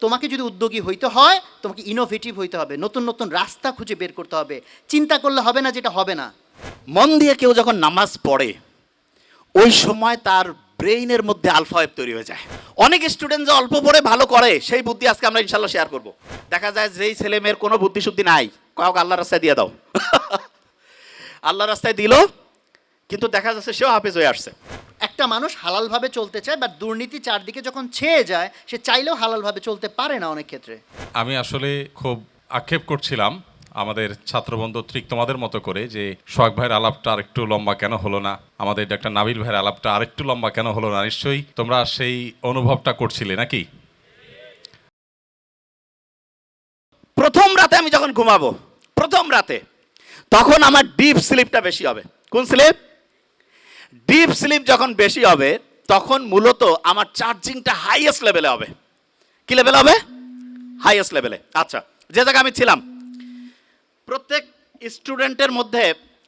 তোমাকে যদি উদ্যোগী হইতে হয়, তোমাকে ইনোভেটিভ হইতে হবে। নতুন নতুন রাস্তা খুঁজে বের করতে হবে। চিন্তা করলে হবে না যেটা হবে না। মন দিয়ে কেউ যখন নামাজ পড়ে, ওই সময় তার ব্রেইনের মধ্যে আলফা ওয়েব তৈরি হয়ে যায়। অনেক স্টুডেন্ট যে অল্প পড়ে ভালো করে, সেই বুদ্ধি আজকে আমরা ইনশাল্লাহ শেয়ার করব। দেখা যায় যেই ছেলে মেয়ের কোনো বুদ্ধি শুদ্ধি নাই। কাউকে আল্লাহ রাস্তায় দিয়ে দাও। আল্লাহ রাস্তায় দিল, কিন্তু দেখা যাচ্ছে সেও হাফেজ হয়ে আসছে। একটা মানুষ হালালভাবে চলতে চায় বা দুর্নীতি চারদিকে যখন ছেয়ে যায় সে চাইলেও হালালভাবে চলতে পারে না অনেক ক্ষেত্রে। আমি আসলে খুব আক্ষেপ করছিলাম আমাদের ছাত্রবন্ধু ঠিক তোমাদের মতো করে যে সোহাগ ভাইয়ের আলাপটা আরেকটু লম্বা কেন হলো না? আমাদের ডাক্তার নাবিল ভাইয়ের আলাপটা আরেকটু লম্বা কেন হলো না? নিশ্চয়ই তোমরা সেই অনুভবটা করছিলে নাকি? প্রথম রাতে আমি যখন ঘুমাবো প্রথম রাতে তখন আমার ডিপ স্লিপটা বেশি হবে। কোন স্লিপ ডিপ স্লিপ যখন বেশি হবে, তখন মূলত আমার চার্জিংটা হাইয়েস্ট লেভেলে হবে। কি লেভেল হবে? হাইয়েস্ট লেভেলে আচ্ছা যে জায়গায় আমি ছিলাম, প্রত্যেক স্টুডেন্টের মধ্যে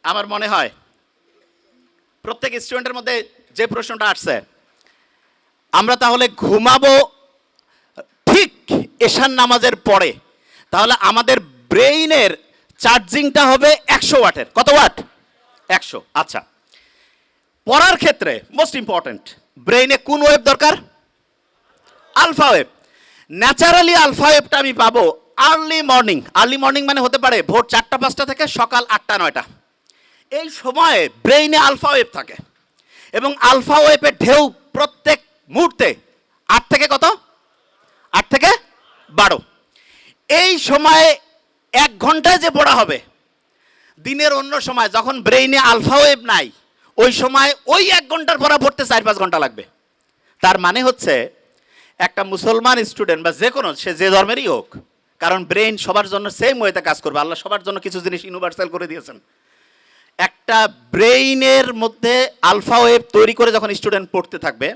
আমার মনে হয়, প্রত্যেক স্টুডেন্টের মধ্যে যে প্রশ্নটা আসছে, আমরা তাহলে ঘুমাবো ঠিক এশান নামাজের পরে, তাহলে আমাদের ব্রেইনের চার্জিংটা হবে একশো ওয়াটের। কত ওয়াট? একশো। আচ্ছা। পড়ার ক্ষেত্রে মোস্ট ইম্পর্ট্যান্ট ব্রেইনে কোন ওয়েভ দরকার? আলফা ওয়েভ ন্যাচারালি আলফা ওয়েভটা আমি পাবো আর্লি মর্নিং আর্লি মর্নিং মানে হতে পারে ভোর চারটা, পাঁচটা থেকে সকাল আটটা, নয়টা। এই সময়ে ব্রেইনে আলফা ওয়েভ থাকে। এবং আলফা ওয়েভের ঢেউ প্রত্যেক মুহূর্তে আট থেকে কত? আট থেকে বারো। এই সময়ে এক ঘন্টায় যে পড়া হবে, দিনের অন্য সময়, যখন ব্রেইনে আলফা ওয়েভ নাই ওই সময় ওই এক ঘণ্টার পড়া পড়তে চার পাঁচ ঘণ্টা লাগবে। তার মানে হচ্ছে, একটা মুসলমান স্টুডেন্ট বা যে কোনো, সে যে ধর্মেরই হোক, কারণ ব্রেইন সবার জন্য সেম ওয়েতে কাজ করবে। আল্লাহ সবার জন্য কিছু জিনিস ইউনিভার্সাল করে দিয়েছেন। একটা ব্রেইনের মধ্যে আলফা ওয়েভ তৈরি করে যখন স্টুডেন্ট পড়তে থাকবে,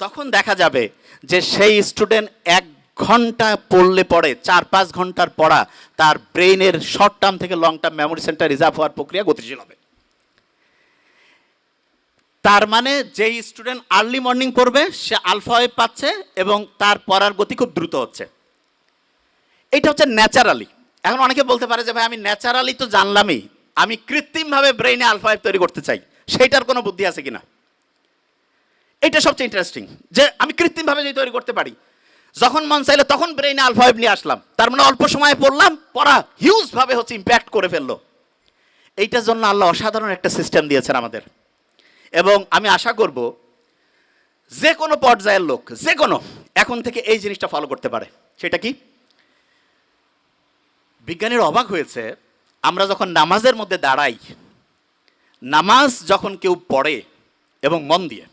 তখন দেখা যাবে যে সেই স্টুডেন্ট এক ঘণ্টা পড়লে পড়ে চার পাঁচ ঘণ্টার পড়া তার ব্রেইনের শর্ট টার্ম থেকে long term memory centre reserve হওয়ার প্রক্রিয়া গতিশীল হবে। তার মানে যেই স্টুডেন্ট আর্লি মর্নিং করবে সে আলফা ওয়েভ পাচ্ছে এবং তার পড়ার গতি খুব দ্রুত হচ্ছে। এটা হচ্ছে ন্যাচারালি এখন অনেকে বলতে পারে যে, ভাই, আমি ন্যাচারালি তো জানলামই। আমি কৃত্রিমভাবে ব্রেইনে আলফা ওয়েভ তৈরি করতে চাই। সেইটার কোনো বুদ্ধি আছে কিনা? এটা সবচেয়ে ইন্টারেস্টিং যে আমি কৃত্রিমভাবে যদি তৈরি করতে পারি, যখন মন চাইলে তখন ব্রেইনে আলফা ওয়েভ নিয়ে আসলাম। তার মানে অল্প সময়ে পড়লাম, পড়া হিউজভাবে হচ্ছে ইম্প্যাক্ট করে ফেলল। এইটার জন্য আল্লাহ অসাধারণ একটা সিস্টেম দিয়েছেন আমাদের। এবং আমি আশা করব যে কোনো পর্যায়ের লোক, যে কোনো, এখন থেকে এই জিনিসটা ফলো করতে পারে। সেটা কি? বিজ্ঞানীর অবাক হয়েছে, আমরা যখন নামাজের মধ্যে দাঁড়াই, নামাজ যখন কেউ পড়ে এবং মন দিয়ে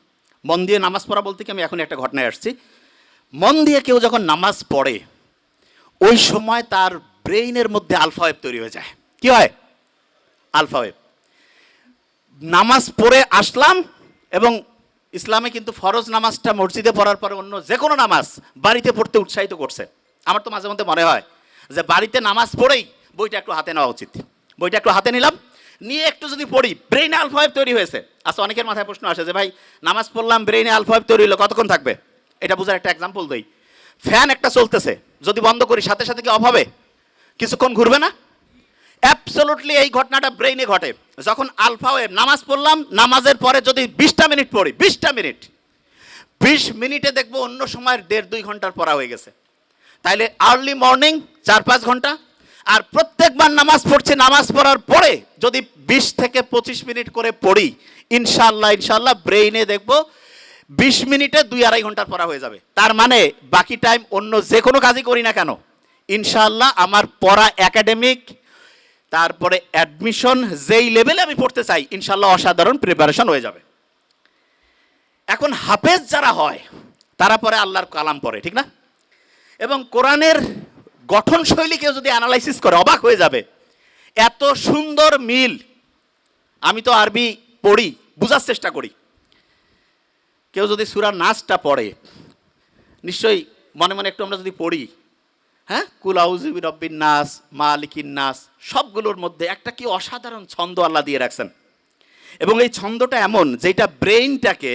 মন দিয়ে নামাজ পড়া বলতে কি, আমি এখন একটা ঘটনায় আসছি, মন দিয়ে কেউ যখন নামাজ পড়ে, ওই সময় তার ব্রেইনের মধ্যে আলফা ওয়েভ তৈরি হয়ে যায়। কি হয়? আলফা ওয়েভ নামাজ পড়ে আসলাম এবং ইসলামে কিন্তু ফরজ নামাজটা মসজিদে পড়ার পরে অন্য যে কোনো নামাজ বাড়িতে পড়তে উৎসাহিত করছে। আমার তো মাঝে মধ্যে মনে হয় যে বাড়িতে নামাজ পড়েই বইটা একটু হাতে নেওয়া উচিত। বইটা একটু হাতে নিলাম, নিয়ে একটু যদি পড়ি ব্রেইনে আলফাওয়েভ তৈরি হয়েছে। আচ্ছা অনেকের মাথায় প্রশ্ন আসে যে ভাই, নামাজ পড়লাম ব্রেইনে আলফাওয়েভ তৈরি হলো, কতক্ষণ থাকবে? এটা বোঝার একটা এক্সাম্পল দিই। ফ্যান একটা চলতেছে, যদি বন্ধ করি, সাথে সাথে কি অভাবে কিছুক্ষণ ঘুরবে না? অ্যাবসলুটলি এই ঘটনাটা ব্রেইনে ঘটে। যখন আলফা ওয়েভ নামাজ পড়লাম, নামাজের পরে যদি বিশটা মিনিট পড়ি, বিশটা মিনিট, বিশ মিনিটে দেখব অন্য সময়ের দেড় দুই ঘণ্টার পড়া হয়ে গেছে। তাইলে আর্লি মর্নিং চার পাঁচ ঘণ্টা, আর প্রত্যেকবার নামাজ পড়ছি, নামাজ পড়ার পরে যদি বিশ থেকে পঁচিশ মিনিট করে পড়ি ইনশাল্লাহ ইনশাল্লাহ ব্রেইনে দেখব বিশ মিনিটে দুই আড়াই ঘণ্টার পড়া হয়ে যাবে। তার মানে বাকি টাইম অন্য যে কোনো কাজই করি না কেন ইনশাল্লাহ আমার পড়া একাডেমিক তারপরে অ্যাডমিশন যেই লেভেলে আমি পড়তে চাই ইনশাল্লাহ অসাধারণ প্রিপারেশন হয়ে যাবে। এখন হাফেজ যারা হয়, তারা পরে আল্লাহর কালাম পড়ে, ঠিক না? এবং কোরআনের গঠন শৈলী কেউ যদি অ্যানালাইসিস করে, অবাক হয়ে যাবে। এত সুন্দর মিল, আমি তো আরবি পড়ি, বোঝার চেষ্টা করি। কেউ যদি সুরা নাচটা পড়ে, নিশ্চয়ই মনে মনে একটু আমরা যদি পড়ি হ্যাঁ? কুলাউজিবি রব্বিন নাস, মালিকিন নাস, সবগুলোর মধ্যে একটা কি অসাধারণ ছন্দ আল্লাহ দিয়ে রাখছেন। এবং এই ছন্দটা এমন যেটা ব্রেইনটাকে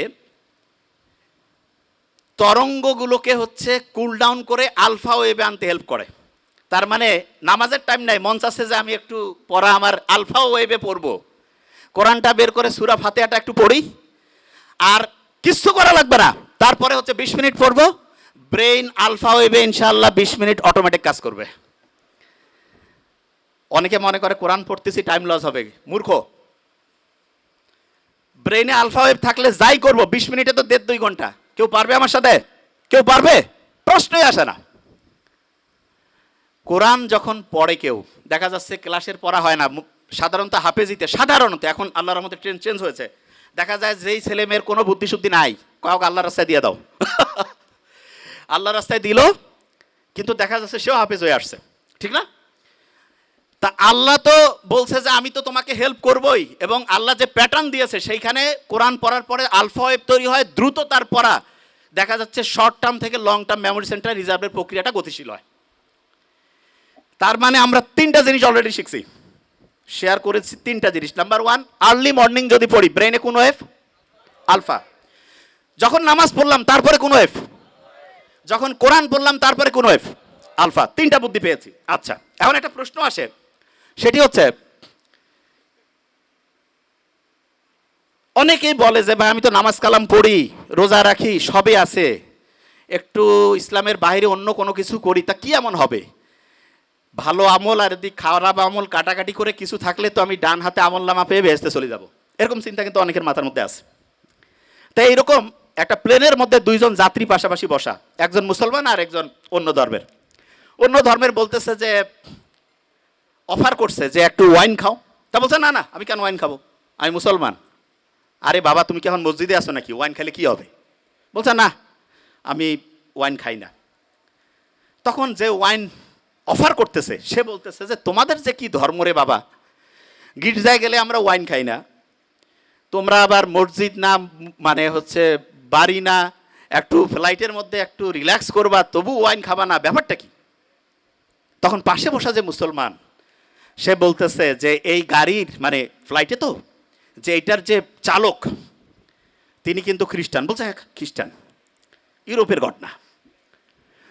তরঙ্গগুলোকে হচ্ছে কুল ডাউন করে আলফা ওয়েবে আনতে হেল্প করে। তার মানে নামাজের টাইম নাই, মঞ্চ আছে যে আমি একটু পড়া আমার আলফা ওয়েবে পড়ব। কোরআনটা বের করে সুরা ফাতেহাটা একটু পড়ি। আর কিচ্ছু করা লাগবে না, তারপরে হচ্ছে বিশ মিনিট পড়ব। ব্রেইন আলফা ওয়েবে ইনশাআল্লাহ বিশ মিনিট অটোমেটিক কাজ করবে। অনেকে মনে করে কোরআন পড়তেছি টাইম লস হবে। মূর্খ। ব্রেইনে আলফা ওয়েভ থাকলে যাই করব, বিশ মিনিটে তো দেড় দুই ঘণ্টা। কেউ পারবে আমার সাথে? কেউ পারবে? প্রশ্নই আসে না। কোরআন যখন পড়ে কেউ, দেখা যাচ্ছে ক্লাসের পড়া হয় না সাধারণত হাফেজিতে, সাধারণত, এখন আল্লাহর মধ্যে ট্রেন চেঞ্জ হয়েছে। দেখা যায় যেই ছেলে মেয়ের কোনো বুদ্ধি শুদ্ধি নাই, কাউকে আল্লাহর রাস্তায় দিয়ে দাও। আল্লাহ রাস্তায় দিল, কিন্তু দেখা যাচ্ছে সেও হাফেজ হয়ে আসছে। ঠিক না? তা আল্লাহ তো বলছে যে, আমি তো তোমাকে হেল্প করবই। এবং আল্লাহ যে প্যাটার্ন দিয়েছে, সেইখানে কোরআন পড়ার পরে আলফা ওয়েব তৈরি হয়, দ্রুত তার পড়া। দেখা যাচ্ছে শর্ট টার্ম থেকে লং টার্ম মেমোরি সেন্টার রিজার্ভের প্রক্রিয়াটা গতিশীল হয়। তার মানে আমরা তিনটা জিনিস অলরেডি শিখছি। শেয়ার করেছি তিনটা জিনিস। নাম্বার ওয়ান আর্লি মর্নিং যদি পড়ি ব্রেনে কোন ওয়েভ আলফা। যখন নামাজ পড়লাম, তারপরে কোন ওয়েভ যখন কোরআন পড়লাম তারপরে কোন ওয়েভ আলফা। তিনটা বুদ্ধি পেয়েছি। আচ্ছা এখন একটা প্রশ্ন আসে। সেটি হচ্ছে, অনেকেই বলে যে, ভাই, আমি তো নামাজ কালাম পড়ি, রোজা রাখি, সবই আছে। একটু ইসলামের বাইরে অন্য কোনো কিছু করি, তা কি এমন হবে? ভালো আমল আর যদি খারাপ আমল কাটাকাটি করে কিছু থাকলে তো আমি ডান হাতে আমল নামা পেয়ে বেহেস্তে চলে যাব। এরকম চিন্তা কিন্তু অনেকের মাথার মধ্যে আছে। তাই এইরকম একটা প্লেনের মধ্যে দুইজন যাত্রী পাশাপাশি বসা, একজন মুসলমান আর একজন অন্য ধর্মের। অন্য ধর্মের বলতেছে যে, অফার করছে যে একটু ওয়াইন খাও। তা বলছে, না না, আমি কেন ওয়াইন খাব? আমি মুসলমান। আরে বাবা, তুমি কি এখন মসজিদে আসো নাকি? ওয়াইন খেলে কি হবে? বলছে, না, আমি ওয়াইন খাই না। তখন যে ওয়াইন অফার করতেছে, সে বলতেছে যে, তোমাদের যে কি ধর্ম রে বাবা? গির্জায় গেলে আমরা ওয়াইন খাই না। তোমরা আবার মসজিদ না মানে হচ্ছে বাড়ি না, একটু ফ্লাইটের মধ্যে একটু রিল্যাক্স করবা, তবু ওয়াইন খাবা না, ব্যাপারটা কি? তখন পাশে বসা যে মুসলমান, সে বলতেছে যে এই গাড়ির মানে ফ্লাইটে তো, যে এটার যে চালক, তিনি কিন্তু খ্রিস্টান, বলছে হ্যাঁ খ্রিস্টান, ইউরোপের ঘটনা।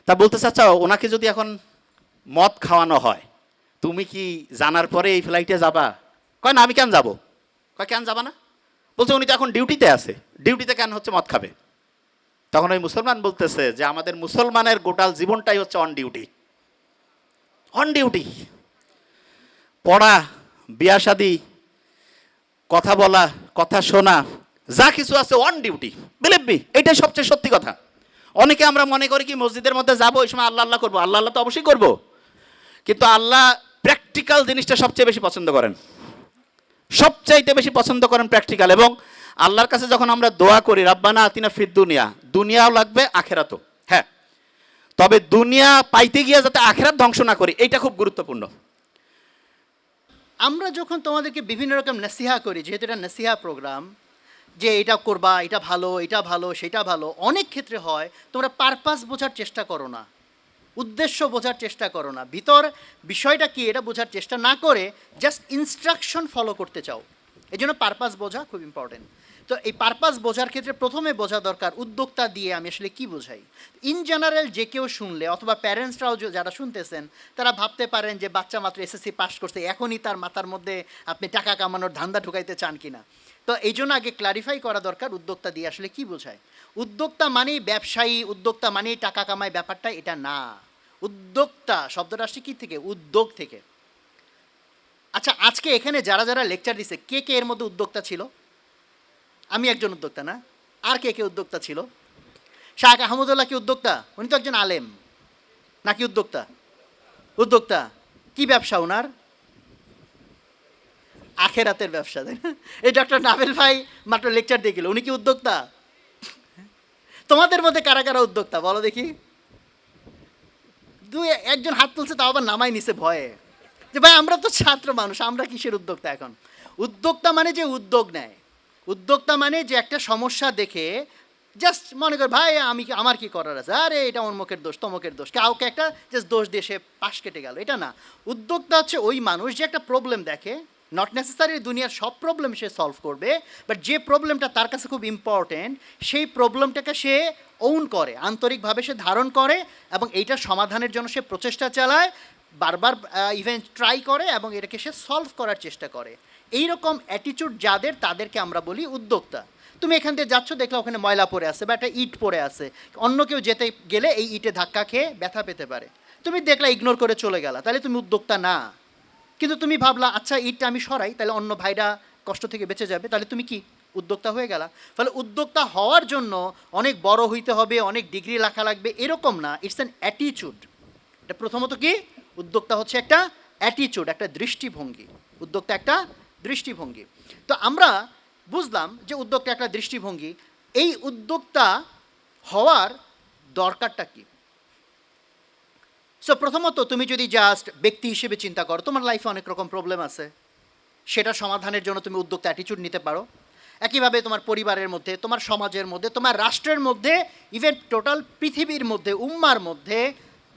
তা বলতেছে আচ্ছা ওনাকে যদি এখন মদ খাওয়ানো হয়, তুমি কি জানার পরে এই ফ্লাইটে যাবা? কয়, না, আমি কেন যাব? কয়, কেন যাবা না? বলছে, উনি তো এখন ডিউটিতে আছে। ডিউটিতে কেন হচ্ছে মদ খাবে? তখন ওই মুসলমান বলতেছে যে আমাদের মুসলমানের গোটাল জীবনটাই হচ্ছে অন ডিউটি অন ডিউটি পড়া, বিয়া শাদি, কথা বলা, কথা শোনা, যা কিছু আছে অন ডিউটি বিলিভ মি এটাই সবচেয়ে সত্যি কথা। অনেকে আমরা মনে করি কি, মসজিদের মধ্যে যাব ওই সময় আল্লাহ আল্লাহ করব। আল্লাহ আল্লাহ তো অবশ্যই করব। কিন্তু আল্লাহ প্র্যাকটিক্যাল জিনিসটা সবচেয়ে বেশি পছন্দ করেন। সবচাইতে বেশি পছন্দ করেন প্র্যাকটিক্যাল এবং আল্লাহর কাছে যখন আমরা দোয়া করি, রাব্বানা আতিনা ফির দুনিয়া দুনিয়াও লাগবে, আখেরাতও। হ্যাঁ। তবে দুনিয়া পাইতে গিয়ে যাতে আখেরাত ধ্বংস না করি এটা খুব গুরুত্বপূর্ণ। আমরা যখন তোমাদেরকে বিভিন্ন রকম নসিহা করি, যেহেতু এটা নসিহা প্রোগ্রাম, যে এটা করবা, এটা ভালো এটা ভালো, সেটা ভালো, অনেক ক্ষেত্রে হয়, তোমরা পারপাস বোঝার চেষ্টা করো না। উদ্দেশ্য বোঝার চেষ্টা করো না। ভিতর বিষয়টা কি, এটা বোঝার চেষ্টা না করে জাস্ট ইনস্ট্রাকশন ফলো করতে চাও। এই জন্য পারপাস বোঝা খুব ইম্পর্টেন্ট তো এই পারপাস বোঝার ক্ষেত্রে প্রথমে বোঝা দরকার, উদ্যোক্তা দিয়ে আমি আসলে কি বোঝাই? ইন জেনারেল যে কেউ শুনলে অথবা প্যারেন্টসরাও যারা শুনতেছেন, তারা ভাবতে পারেন যে, বাচ্চা মাত্র এসএসসি পাস করছে, এখনই তার মাথার মধ্যে আপনি টাকা কামানোর ধান্দা ঢুকাইতে চান কিনা? তো এই জন্য আগে ক্লারিফাই করা দরকার, উদ্যোক্তা দিয়ে আসলে কি বোঝায়? উদ্যোক্তা মানেই ব্যবসায়ী, উদ্যোক্তা মানেই টাকা কামায় ব্যাপারটা, এটা না। উদ্যোক্তা শব্দটা আসছে কি থেকে? উদ্যোগ থেকে। আচ্ছা আজকে এখানে যারা যারা লেকচার দিছে, কে কে এর মধ্যে উদ্যোক্তা ছিল? আমি একজন উদ্যোক্তা না। আর কে কে উদ্যোক্তা ছিল? শাহ আহমদুল্লাহ কি উদ্যোক্তা? উনি তো একজন আলেম। নাকি উদ্যোক্তা? উদ্যোক্তা। কি ব্যবসা ওনার আখেরাতের ব্যবসা, তাই না? এই ডক্টর নাভেল ভাই মাত্র লেকচার দিয়ে গেল। উনি কি উদ্যোক্তা? তোমাদের মধ্যে কারা কারা উদ্যোক্তা, বলো দেখি। দুই, একজন হাত তুলছে, তাও আবার নামাই নিছে ভয়ে। যে ভাই, আমরা তো ছাত্র মানুষ, আমরা কিসের উদ্যোক্তা এখন? উদ্যোক্তা মানে যে উদ্যোগ নেয়। উদ্যোক্তা মানে যে একটা সমস্যা দেখে জাস্ট মনে কর, ভাই, আমি আমার কি করার আছে? আরে, এটা অমুকের দোষ তমকের দোষ। কাউকে একটা জাস্ট দোষ সে পাশ কেটে গেল, এটা না। উদ্যোক্তা হচ্ছে ওই মানুষ যে একটা প্রবলেম দেখে নট নেসেসারি দুনিয়ার সব প্রবলেম সে সলভ করবে বাট যে প্রবলেমটা তার কাছে খুব ইম্পর্টেন্ট সেই প্রবলেমটাকে সে ওন করে, আন্তরিকভাবে সে ধারণ করে এবং এইটার সমাধানের জন্য সে প্রচেষ্টা চালায়, বারবার ইভেন ট্রাই করে এবং এটাকে সে সলভ করার চেষ্টা করে। এই রকম অ্যাটিচিউড যাদের, তাদেরকে আমরা বলি উদ্যোক্তা। তুমি এখান দিয়ে যাচ্ছ, দেখলে ওখানে ময়লা পড়ে আছে বা একটা ইট পড়ে আছে। অন্য কেউ যেতে গেলে এই ইটে ধাক্কা খেয়ে ব্যথা পেতে পারে। তুমি দেখলা ইগনোর করে চলে গেলা, তাহলে তুমি উদ্যোক্তা না। কিন্তু তুমি ভাবলা আচ্ছা ইটটা আমি সরাই, তাহলে অন্য ভাইরা কষ্ট থেকে বেঁচে যাবে, তাহলে তুমি কি উদ্যোক্তা হয়ে গেলা? ফলে উদ্যোক্তা হওয়ার জন্য অনেক বড় হইতে হবে, অনেক ডিগ্রি লেখা লাগবে, এরকম না। ইটস অ্যান অ্যাটিচিউড এটা প্রথমত কি? উদ্যোক্তা হচ্ছে একটা অ্যাটিচিউড একটা দৃষ্টিভঙ্গি। উদ্যোক্তা একটা দৃষ্টিভঙ্গি। তো আমরা বুঝলাম যে উদ্যোক্তা একটা দৃষ্টিভঙ্গি। এই উদ্যোক্তা হওয়ার দরকারটা কি? সো প্রথমত তুমি যদি জাস্ট ব্যক্তি হিসেবে চিন্তা করো, তোমার লাইফে অনেক রকম প্রবলেম আছে। সেটা সমাধানের জন্য তুমি উদ্যোক্তা অ্যাটিচিউড নিতে পারো। একইভাবে তোমার পরিবারের মধ্যে, তোমার সমাজের মধ্যে, তোমার রাষ্ট্রের মধ্যে ইভেন টোটাল পৃথিবীর মধ্যে, উম্মার মধ্যে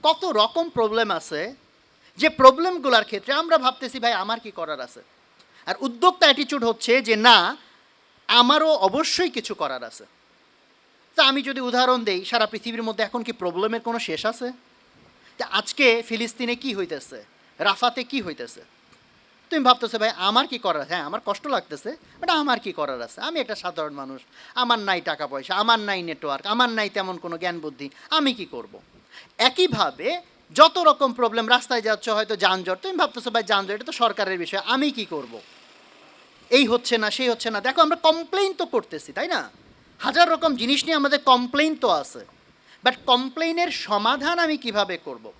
কত রকম প্রবলেম আছে। যে প্রবলেমগুলোর ক্ষেত্রে আমরা ভাবতেছি, ভাই, আমার কি করার আছে? আর উদ্যোক্তা অ্যাটিচিউড হচ্ছে যে, না, আমারও অবশ্যই কিছু করার আছে। তা আমি যদি উদাহরণ দেই, সারা পৃথিবীর মধ্যে এখন কি প্রবলেমের কোনো শেষ আছে? তা আজকে ফিলিস্তিনে কি হইতেছে? রাফাতে কি হইতেছে? তুমি ভাবতেছো, ভাই, আমার কি করার হ্যাঁ আমার কষ্ট লাগতেছে বাট আমার কি করার আছে? আমি একটা সাধারণ মানুষ, আমার নাই টাকা পয়সা, আমার নাই নেটওয়ার্ক আমার নাই তেমন কোনো জ্ঞান বুদ্ধি, আমি কি করব। একইভাবে যত রকম প্রবলেম রাস্তায় যাচ্ছ, হয়তো যানজট। তুমি ভাবতেছো, ভাই, যানজট, এটা তো সরকারের বিষয়, আমি কি করব। এই হচ্ছে না, সেই হচ্ছে না। দেখো, আমরা কমপ্লেইন তো করতেছি, তাই না? হাজার রকম জিনিস নিয়ে আমাদের কমপ্লেইন তো আছে। বাট কমপ্লেইনের সমাধান আমি কীভাবে করব।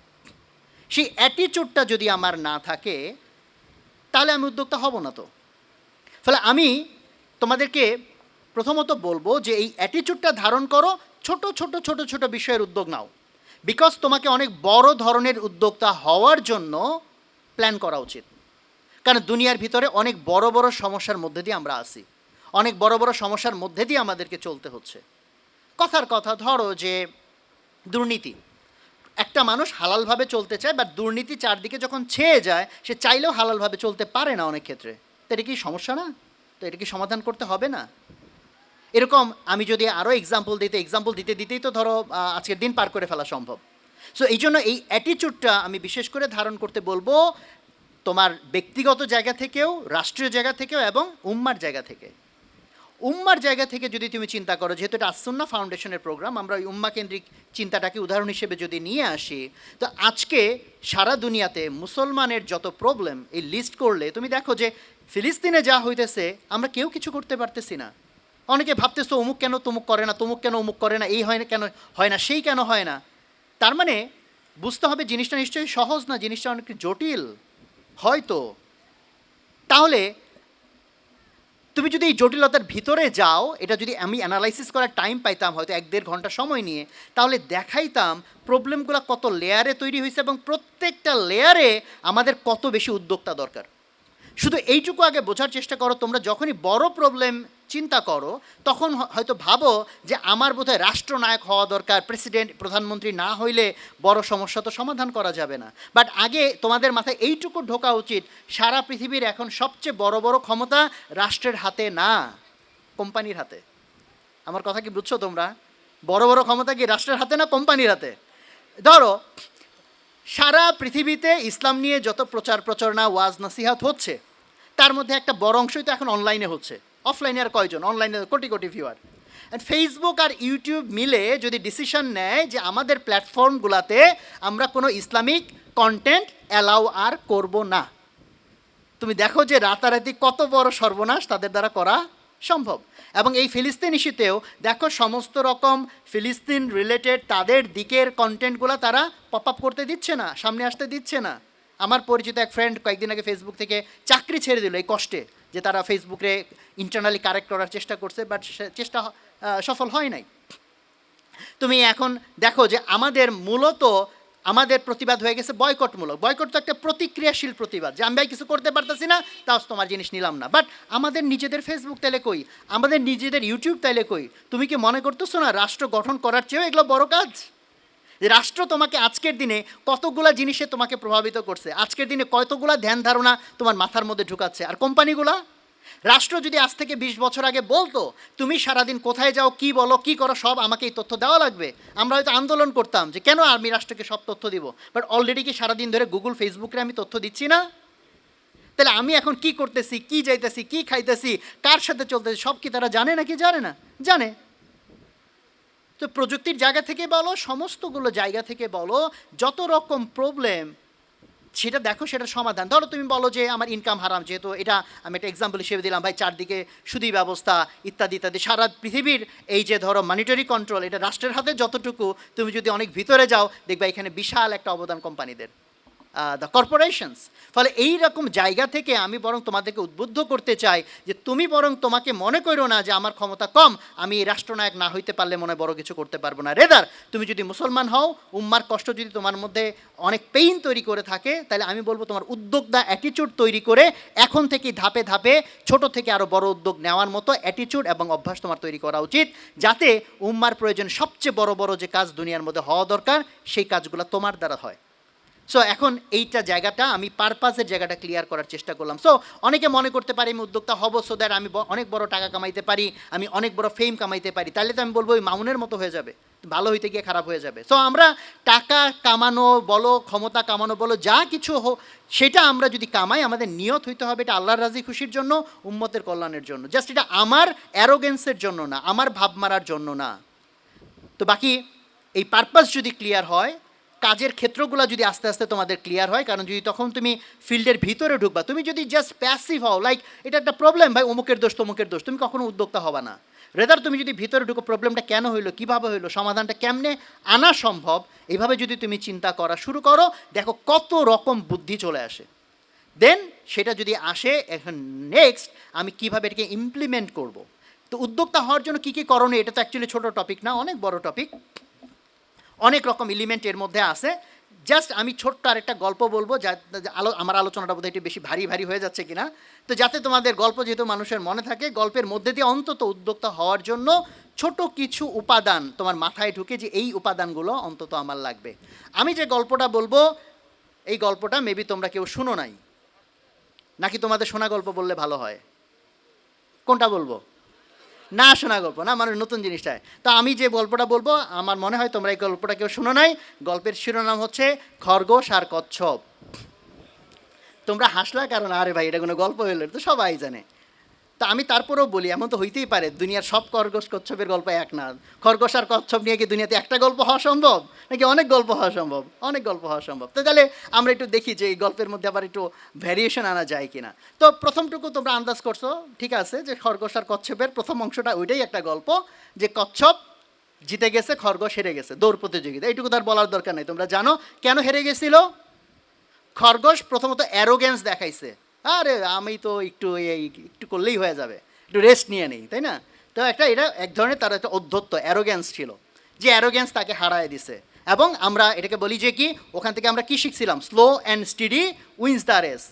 সেই অ্যাটিচিউডটা যদি আমার না থাকে, তাহলে আমি উদ্যোক্তা হব না তো। ফলে আমি তোমাদেরকে প্রথমত বলব যে, এই অ্যাটিচিউডটা ধারণ করো, ছোট ছোট ছোট ছোট বিষয়ের উদ্যোগ নাও। বিকজ তোমাকে অনেক বড় ধরনের উদ্যোক্তা হওয়ার জন্য প্ল্যান করা উচিত। কারণ দুনিয়ার ভিতরে অনেক বড় বড় সমস্যার মধ্যে দিয়ে আমরা আসি অনেক বড় বড় সমস্যার মধ্যে দিয়ে আমাদেরকে চলতে হচ্ছে। কথার কথা ধরো যে দুর্নীতি। একটা মানুষ হালালভাবে চলতে চায় বা দুর্নীতি চারদিকে যখন ছেয়ে যায়, সে চাইলেও হালালভাবে চলতে পারে না অনেক ক্ষেত্রে। তো এটা কি সমস্যা না? তো এটা কি সমাধান করতে হবে না? এরকম আমি যদি আরও এক্সাম্পল দিতে এক্সাম্পল দিতে, দিতেই তো ধরো আজকের দিন পার করে ফেলা সম্ভব। সো এই জন্য এই অ্যাটিচিউডটা আমি বিশেষ করে ধারণ করতে বলব তোমার ব্যক্তিগত জায়গা থেকেও, রাষ্ট্রীয় জায়গা থেকেও এবং উম্মার জায়গা থেকে। উম্মার জায়গা থেকে যদি তুমি চিন্তা করো, যেহেতু এটা আসন্না ফাউন্ডেশনের প্রোগ্রাম আমরা ওই উম্মা কেন্দ্রিক চিন্তাটাকে উদাহরণ হিসেবে যদি নিয়ে আসি, তো আজকে সারা দুনিয়াতে মুসলমানের যত প্রবলেম এই লিস্ট করলে, তুমি দেখো যে ফিলিস্তিনে যা হইতেছে, আমরা কেউ কিছু করতে পারতেছি না। অনেকে ভাবতেছো, অমুক কেন তমুক করে না, তমুক কেন অমুক করে না, এই হয় না, কেন হয় না, সেই কেন হয় না? তার মানে বুঝতে হবে জিনিসটা নিশ্চয়ই সহজ না, জিনিসটা অনেক জটিল। হয়তো। তাহলে তুমি যদি এই জটিলতার ভিতরে যাও, এটা যদি আমি অ্যানালাইসিস করার টাইম পাইতাম, হয়তো এক দেড় ঘণ্টা সময় নিয়ে, তাহলে দেখাইতাম প্রবলেমগুলো কত লেয়ারে তৈরি হয়েছে এবং প্রত্যেকটা লেয়ারে আমাদের কত বেশি উদ্যোক্তা দরকার। শুধু এইটুকু আগে বোঝার চেষ্টা করো, তোমরা যখনই বড় প্রবলেম চিন্তা করো, তখন হয়তো ভাবো যে আমার বোধহয় রাষ্ট্রনায়ক হওয়া দরকার, প্রেসিডেন্ট, প্রধানমন্ত্রী না হইলে বড় সমস্যা তো সমাধান করা যাবে না। বাট আগে তোমাদের মাথায় এইটুকু ঢোকা উচিত, সারা পৃথিবীর এখন সবচেয়ে বড় বড় ক্ষমতা রাষ্ট্রের হাতে না, কোম্পানির হাতে। আমার কথা কি বুঝছ তোমরা? বড় বড় ক্ষমতা কি রাষ্ট্রের হাতে না কোম্পানির হাতে? ধরো, সারা পৃথিবীতে ইসলাম নিয়ে যত প্রচার প্রচারণা ওয়াজ নাসিহাত হচ্ছে, তার মধ্যে একটা বড় অংশই তো এখন অনলাইনে হচ্ছে। অফলাইনে আর কয়জন? অনলাইনে কোটি কোটি ভিউয়ার ফেসবুক আর ইউটিউব মিলে যদি ডিসিশন নেয় যে আমাদের প্ল্যাটফর্মগুলোতে আমরা কোনো ইসলামিক কন্টেন্ট অ্যালাউ আর করব না। তুমি দেখো যে রাতারাতি কত বড় সর্বনাশ তাদের দ্বারা করা সম্ভব। এবং এই ফিলিস্তিন ইস্যুতেও দেখো সমস্ত রকম ফিলিস্তিন রিলেটেড তাদের দিকের কন্টেন্টগুলো তারা পপ আপ করতে দিচ্ছে না, সামনে আসতে দিচ্ছে না। আমার পরিচিত এক ফ্রেন্ড কয়েকদিন আগে ফেসবুক থেকে চাকরি ছেড়ে দিল এই কষ্টে। যে তারা ফেসবুকে ইন্টারনালি কারেক্ট করার চেষ্টা করছে বাট চেষ্টা সফল হয় নাই। তুমি এখন দেখো যে আমাদের মূলত, আমাদের প্রতিবাদ হয়ে গেছে বয়কটমূলক বয়কট তো একটা প্রতিক্রিয়াশীল প্রতিবাদ, যে আমি ভাই কিছু করতে পারতেছি না, তাও তোমার জিনিস নিলাম না। বাট আমাদের নিজেদের ফেসবুক তাইলে কই? আমাদের নিজেদের ইউটিউব তাইলে কই? তুমি কি মনে করতেছো না রাষ্ট্র গঠন করার চেয়েও এগুলো বড় কাজ? যে রাষ্ট্র তোমাকে আজকের দিনে কতগুলা জিনিসে তোমাকে প্রভাবিত করছে? আজকের দিনে কতগুলা ধ্যান ধারণা তোমার মাথার মধ্যে ঢুকাচ্ছে? আর কোম্পানিগুলা? রাষ্ট্র যদি আজ থেকে বিশ বছর আগে বলতো, তুমি সারাদিন কোথায় যাও, কি বলো, কি করো, সব আমাকে এই তথ্য দেওয়া লাগবে। আমরা হয়তো আন্দোলন করতাম যে, কেন আমি রাষ্ট্রকে সব তথ্য দিব? বাট অলরেডি কি সারাদিন ধরে গুগল ফেসবুকে আমি তথ্য দিচ্ছি না? তাহলে আমি এখন কি করতেছি, কি যাইতেছি, কি খাইতেছি, কার সাথে চলতেছি, সব কি তারা জানে নাকি? জানে না। জানে। তো প্রযুক্তির জায়গা থেকে বলো, সমস্তগুলো জায়গা থেকে বলো, যত রকম প্রবলেম সেটা দেখো, সেটা সমাধান। ধরো তুমি বলো যে আমার ইনকাম হারাম, যেহেতু এটা আমি একটা এক্সাম্পল হিসেবে দিলাম, ভাই, চারদিকে সুদি ব্যবস্থা, ইত্যাদি ইত্যাদি। সারা পৃথিবীর এই যে ধরো মনিটরি কন্ট্রোল এটা রাষ্ট্রের হাতে যতটুকু, তুমি যদি অনেক ভিতরে যাও, দেখবা এখানে বিশাল একটা অবদান কোম্পানিদের। দ্য কর্পোরেশনস ফলে এই রকম জায়গা থেকে আমি বরং তোমাদেরকে উদ্বুদ্ধ করতে চাই যে তুমি বরং তোমাকে মনে করো না যে আমার ক্ষমতা কম, আমি রাষ্ট্রনায়ক না হইতে পারলে মনে বড় কিছু করতে পারব না। রেদার, তুমি যদি মুসলমান হও, উম্মার কষ্ট যদি তোমার মধ্যে অনেক পেইন তৈরি করে থাকে, তাহলে আমি বলব তোমার উদ্যোগদা অ্যাটিচিউড তৈরি করে এখন থেকে ধাপে ধাপে ছোট থেকে আরও বড় উদ্যোগ নেওয়ার মতো অ্যাটিচিউড এবং অভ্যাস তোমার তৈরি করা উচিত, যাতে উম্মার প্রয়োজন সবচেয়ে বড় বড় যে কাজ দুনিয়ার মধ্যে হওয়া দরকার, সেই কাজগুলো তোমার দ্বারা হয়। সো এখন এইটা জায়গাটা আমি পারপাসের জায়গাটা ক্লিয়ার করার চেষ্টা করলাম। সো অনেকে মনে করতে পারি আমি উদ্যোক্তা হব সো দ্যাট আমি অনেক বড় টাকা কামাইতে পারি, আমি অনেক বড় ফেম কামাইতে পারি। তাহলে তো আমি বলব ওই মাউনের মতো হয়ে যাবে, ভালো হইতে গিয়ে খারাপ হয়ে যাবে। সো আমরা টাকা কামানো বলো, ক্ষমতা কামানো বলো, যা কিছু হোক, সেটা আমরা যদি কামাই, আমাদের নিয়ত হইতে হবে এটা আল্লাহর রাজি খুশির জন্য, উম্মতের কল্যাণের জন্য। জাস্ট এটা আমার অ্যারোগেন্সের জন্য না, আমার ভাব মারার জন্য না। তো বাকি এই পারপাস যদি ক্লিয়ার হয় কাজের ক্ষেত্রগুলো যদি আস্তে আস্তে তোমাদের ক্লিয়ার হয়, কারণ যদি তখন তুমি ফিল্ডের ভিতরে ঢুকবা, তুমি যদি জাস্ট প্যাসিভ হও লাইক এটা একটা প্রবলেম ভাই, অমুকের দোষ, তমুকের দোষ, তুমি কখনো উদ্যোক্তা হবা না। রেদার তুমি যদি ভিতরে ঢুকো প্রবলেমটা কেন হইল, কীভাবে হইল, সমাধানটা কেমনে আনা সম্ভব, এইভাবে যদি তুমি চিন্তা করা শুরু করো, দেখো কত রকম বুদ্ধি চলে আসে। দেন সেটা যদি আসে, এখন নেক্সট আমি কীভাবে এটাকে ইমপ্লিমেন্ট করব। তো উদ্যোক্তা হওয়ার জন্য কী কী করণীয়, এটা তো অ্যাকচুয়ালি ছোটো টপিক না, অনেক বড় টপিক অনেক রকম এলিমেন্ট এর মধ্যে আছে। জাস্ট আমি ছোট্ট আরেকটা গল্প বলব, যা আলো, আমার আলোচনাটা বোধহয় একটু বেশি ভারী ভারী হয়ে যাচ্ছে কিনা। তো যাতে তোমাদের গল্প যেহেতু মানুষের মনে থাকে, গল্পের মধ্যে দিয়ে অন্তত উদ্যোক্তা হওয়ার জন্য ছোট কিছু উপাদান তোমার মাথায় ঢুকে যে এই উপাদানগুলো অন্তত আমার লাগবে। আমি যে গল্পটা বলব, এই গল্পটা মেবি তোমরা কেউ শুনো নাই। নাকি তোমাদের শোনা গল্প বললে ভালো হয়? কোনটা বলব? না শোনা গল্প, না মানে নতুন জিনিসটায় তো আমি যে গল্পটা বলব, আমার মনে হয় তোমরা এই গল্পটা কেউ শোনো নাই। গল্পের শিরোনাম হচ্ছে খরগোশ আর কচ্ছপ। তোমরা হাসলা কারণ, আরে ভাই, এটা কোনো গল্প হইলে তো সবাই জানে। তা আমি তারপরেও বলি, এমন তো হইতেই পারে, দুনিয়ার সব খরগোশ কচ্ছপের গল্প এক না। খরগোশ আর কচ্ছপ নিয়ে কি দুনিয়াতে একটা গল্প হওয়া সম্ভব? নাকি অনেক গল্প হওয়া সম্ভব? অনেক গল্প হওয়া সম্ভব। তো তাহলে আমরা একটু দেখি যে এই গল্পের মধ্যে আবার একটু ভ্যারিয়েশন আনা যায় কিনা। তো প্রথমটুকু তোমরা আন্দাজ করছ, ঠিক আছে, যে খরগোশ আর কচ্ছপের প্রথম অংশটা ওইটাই একটা গল্প, যে কচ্ছপ জিতে গেছে, খরগোশ হেরে গেছে, দৌড় প্রতিযোগিতা। এইটুকু তার বলার দরকার নেই, তোমরা জানো। কেন হেরে গেছিল? খরগোশ প্রথমত অ্যারোগেন্স দেখাইছে। আরে আমি তো একটু এই, একটু করলেই হয়ে যাবে। একটু রেস্ট নিয়ে নেই, তাই না? তো একটা এটা এক ধরনের তার একটা অধ্যত্ত অ্যারোগেন্স ছিল, যে অ্যারোগেন্স তাকে হারায় দিছে। এবং আমরা এটাকে বলি যে কি, ওখান থেকে আমরা কি শিখছিলাম? Slow and steady wins the race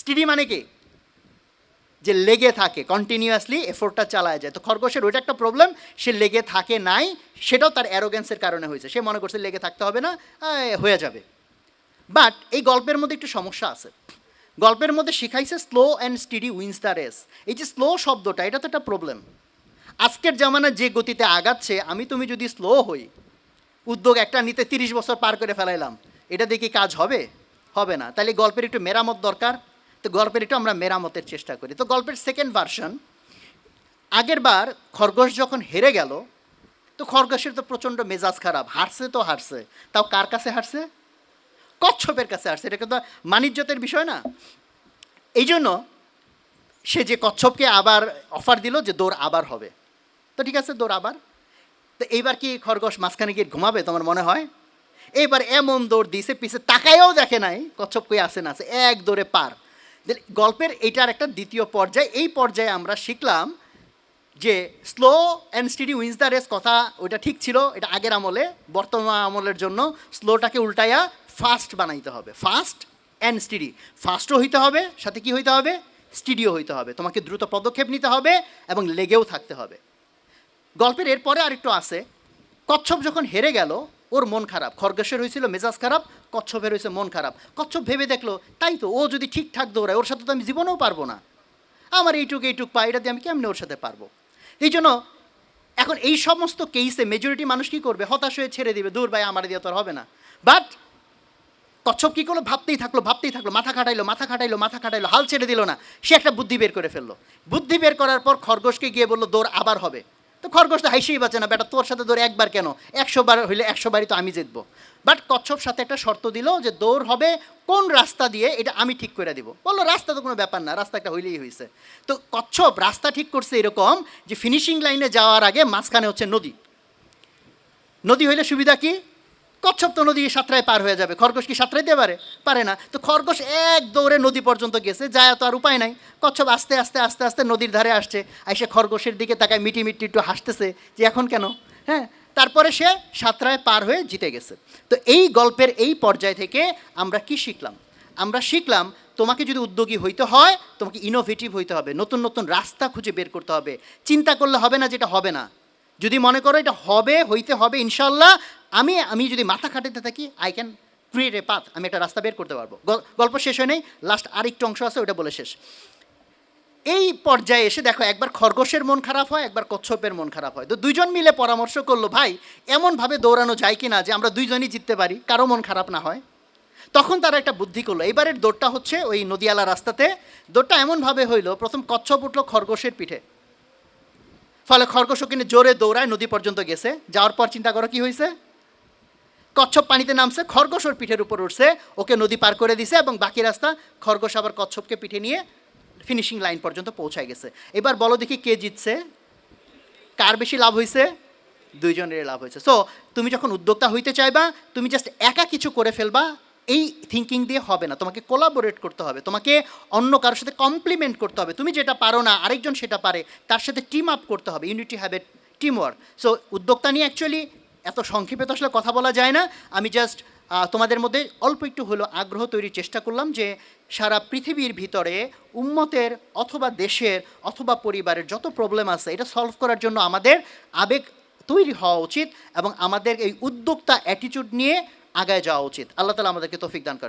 steady মানে কি? যে লেগে থাকে কন্টিনিউয়াসলি এফোর্টটা চালায় যায়। তো খরগোশের ওইটা একটা প্রবলেম সে লেগে থাকে নাই, সেটাও তার অ্যারোগেন্সের কারণে হয়েছে। সে মনে করছে, লেগে থাকতে হবে না হয়ে যাবে। বাট এই গল্পের মধ্যে একটু সমস্যা আছে। গল্পের মধ্যে শিখাইছে slow and steady wins the race এই যে স্লো শব্দটা, এটা তো একটা প্রবলেম আজকের জামানা যে গতিতে আগাচ্ছে, আমি তুমি যদি স্লো হই, উদ্যোগ একটা নিতে তিরিশ বছর পার করে ফেলাইলাম, এটা দেখি কাজ হবে? হবে না। তাহলে গল্পের একটু মেরামত দরকার। তো গল্পের একটু আমরা মেরামতের চেষ্টা করি। তো গল্পের সেকেন্ড ভার্সন আগের বার খরগোশ যখন হেরে গেল, তো খরগোশের তো প্রচণ্ড মেজাজ খারাপ, হারছে তো হারছে। তাও কার কাছে হারছে? কচ্ছপের কাছে আসছে। এটা কিন্তু মানিজ্যতের বিষয় না। এই জন্য সে যে কচ্ছপকে আবার অফার দিল যে দৌড় আবার হবে। তো ঠিক আছে, দৌড় আবার। তো এইবার কি খরগোশ মাঝখানে গিয়ে ঘুমাবে তোমার মনে হয়? এইবার এমন দৌড় দিছে, পিছে তাকায়ও দেখে নাই কচ্ছপ কই আসে না আছে, এক দৌড়ে পার। গল্পের এইটার একটা দ্বিতীয় পর্যায়ে, এই পর্যায়ে আমরা শিখলাম যে slow and steady wins the race কথা ওইটা ঠিক ছিল, এটা আগের আমলে, বর্তমান আমলের জন্য স্লোটাকে উল্টাইয়া ফাস্ট বানাইতে হবে। ফাস্ট অ্যান্ড স্টিডি ফাস্টও হইতে হবে, সাথে কি হইতে হবে? স্টিডিও হইতে হবে। তোমাকে দ্রুত পদক্ষেপ নিতে হবে এবং লেগেও থাকতে হবে। গল্পের এরপরে আরেকটু আছে, কচ্ছপ যখন হেরে গেল, ওর মন খারাপ। খরগোশের হয়েছিল মেজাজ খারাপ, কচ্ছপের হয়েছে মন খারাপ। কচ্ছপ ভেবে দেখল, তাই তো, ও যদি ঠিকঠাক দৌড়ায়, ওর সাথে তো আমি জীবনেও পারব না। আমার এইটুক এইটুক পা, এটা দিয়ে আমি কেমনে ওর সাথে পারব? এই জন্য এখন এই সমস্ত কেসে মেজরিটি মানুষ কী করবে? হতাশ হয়ে ছেড়ে দিবে, দূর ভাই, আমার দিয়ে তো আর হবে না। বাট কচ্ছপ কী করল? ভাবতেই থাকল ভাবতেই থাকল, মাথা খাটাইলো মাথা খাটাইলো মাথা খাটাইলো, হাল ছেড়ে দিল না। সে একটা বুদ্ধি বের করে ফেলল। বুদ্ধি বের করার পর খরগোশকে গিয়ে বলল, দৌড় আবার হবে। তো খরগোশ তো হাইসেই বাঁচে না, বেটা, তোর সাথে দৌড় একবার কেন? একশো বার হইলে একশো বারই তো আমি জিতবো। বাট কচ্ছপ সাথে একটা শর্ত দিল যে, দৌড় হবে কোন রাস্তা দিয়ে এটা আমি ঠিক করে দিব। বলল, রাস্তা তো কোনো ব্যাপার না, রাস্তা একটা হইলেই হয়েছে তো কচ্ছপ রাস্তা ঠিক করছে এরকম যে ফিনিশিং লাইনে যাওয়ার আগে মাঝখানে হচ্ছে নদী। নদী হইলে সুবিধা কি? কচ্ছপ তো নদী সাঁতরায় পার হয়ে যাবে। খরগোশ কি সাঁতরাইতে পারে? পারে না। তো খরগোশ এক দৌড়ে নদী পর্যন্ত গেছে, যায় তো আর উপায় নাই। কচ্ছপ আস্তে আস্তে আস্তে আস্তে নদীর ধারে আসছে, আইসে খরগোশের দিকে তাকায় মিটি মিটি একটু হাসতেছে যে, এখন কেন? হ্যাঁ? তারপরে সে সাঁতরায় পার হয়ে জিতে গেছে। তো এই গল্পের এই পর্যায় থেকে আমরা কি শিখলাম? আমরা শিখলাম, তোমাকে যদি উদ্যোগী হইতে হয়, তোমাকে ইনোভেটিভ হইতে হবে। নতুন নতুন রাস্তা খুঁজে বের করতে হবে। চিন্তা করলে হবে না যেটা হবে না। যদি মনে করো এটা হবে, হইতে হবে ইনশাল্লাহ আমি আমি যদি মাথা খাটাতে থাকি I can create a path আমি একটা রাস্তা বের করতে পারব। গল্প শেষ হয় নেই লাস্ট আরেকটু অংশ আছে ওটা বলে শেষ। এই পর্যায়ে এসে দেখো, একবার খরগোশের মন খারাপ হয়, একবার কচ্ছপের মন খারাপ হয়। তো দুইজন মিলে পরামর্শ করল, ভাই, এমনভাবে দৌড়ানো যায় কি না যে আমরা দুইজনই জিততে পারি, কারও মন খারাপ না হয়? তখন তারা একটা বুদ্ধি করল, এবারের দৌড়টা হচ্ছে ওই নদিয়ালা রাস্তাতে। দৌড়টা এমনভাবে হইল, প্রথম কচ্ছপ উঠল খরগোশের পিঠে। ফলে খরগোশ ওখানে জোরে দৌড়ায় নদী পর্যন্ত গেছে। যাওয়ার পর চিন্তা করো কি হয়েছে কচ্ছপ পানিতে নামছে, খরগোশ ওর পিঠের উপর উঠছে, ওকে নদী পার করে দিছে এবং বাকি রাস্তা খরগোশ আবার কচ্ছপকে পিঠে নিয়ে ফিনিশিং লাইন পর্যন্ত পৌঁছায় গেছে। এবার বলো দেখি কে জিতছে? কার বেশি লাভ হয়েছে দুইজনের লাভ হয়েছে সো তুমি যখন উদ্যোক্তা হইতে চাইবা, তুমি জাস্ট একা কিছু করে ফেলবা এই থিঙ্কিং দিয়ে হবে না। তোমাকে কোলাবোরেট করতে হবে। তোমাকে অন্য কারোর সাথে কমপ্লিমেন্ট করতে হবে। তুমি যেটা পারো না, আরেকজন সেটা পারে। তার সাথে টিম আপ করতে হবে। Unity have a team work so উদ্যোক্তা নিয়ে অ্যাকচুয়ালি এত সংক্ষেপে তো আসলে কথা বলা যায় না। আমি জাস্ট তোমাদের মধ্যে অল্প একটু হলো আগ্রহ তৈরির চেষ্টা করলাম যে সারা পৃথিবীর ভিতরে উম্মতের অথবা দেশের অথবা পরিবারের যত প্রবলেম আছে, এটা সলভ করার জন্য আমাদের আবেগ তৈরি হওয়া উচিত এবং আমাদের এই উদ্যোক্তা অ্যাটিটিউড নিয়ে আগায় যাওয়া উচিত। আল্লাহ তালা আমাদেরকে তৌফিক দান করেন।